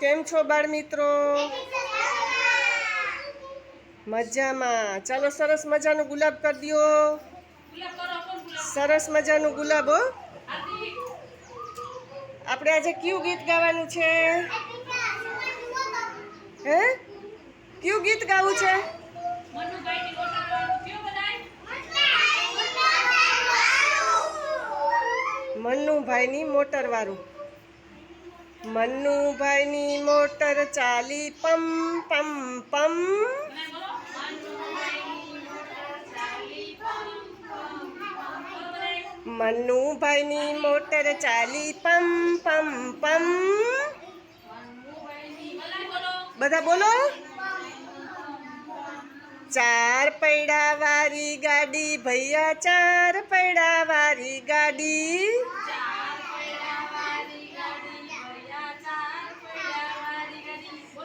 કેમ છો બાળ મિત્રો મજામાં. ચાલો સરસ મજાનું ગુલાબ કરી દો. સરસ મજાનું ગુલાબ, હો. આપણે આજે કયું ગીત ગાવાનું છે? હે? કયું ગીત ગાવું છે? મન્નુભાઈની મોટર વાળું મન્નુભાઈની મોટર ચાલી પમ પમ પમ મન્નુભાઈની મોટર ચાલી પમ પમ પમ બધા બોલો ચાર પૈડા વાળી ગાડી ભૈયા ચાર પૈડા વાળી ગાડી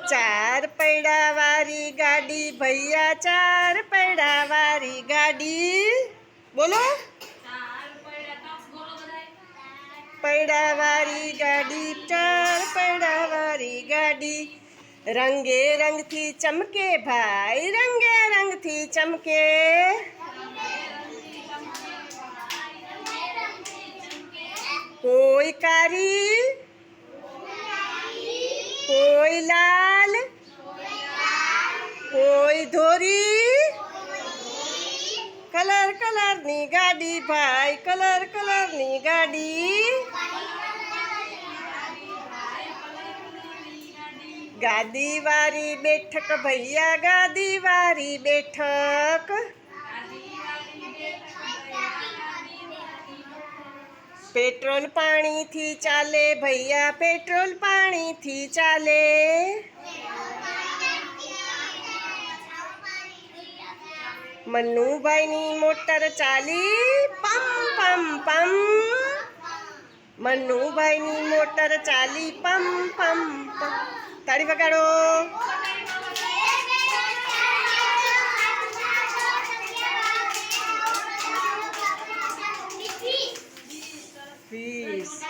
ચાર પૈડા વાળી ગાડી ભૈયા ચાર પૈડા વાળી ગાડી બોલો પૈડા વાળી ગાડી ચાર પૈડા વાળી ગાડી રંગે રંગથી ચમકે ભાઈ રંગે રંગથી ચમકે કોઈ કારી કોઈ લાલ કોઈ ધોરી કલર કલરની ગાડી ભાઈ કલર કલરની ગાડી ગાદી વાળી બેઠક ભૈયા ગાદી વાળી બેઠક પેટ્રોલ પાણીથી ચાલે ભૈયા પેટ્રોલ પાણીથી ચાલે મન્નુભાઈની મોટર ચાલી પમ પમ પમ. મન્નુભાઈની મોટર ચાલી પમ પમ પમ. તાળી વગાડો. વીસ.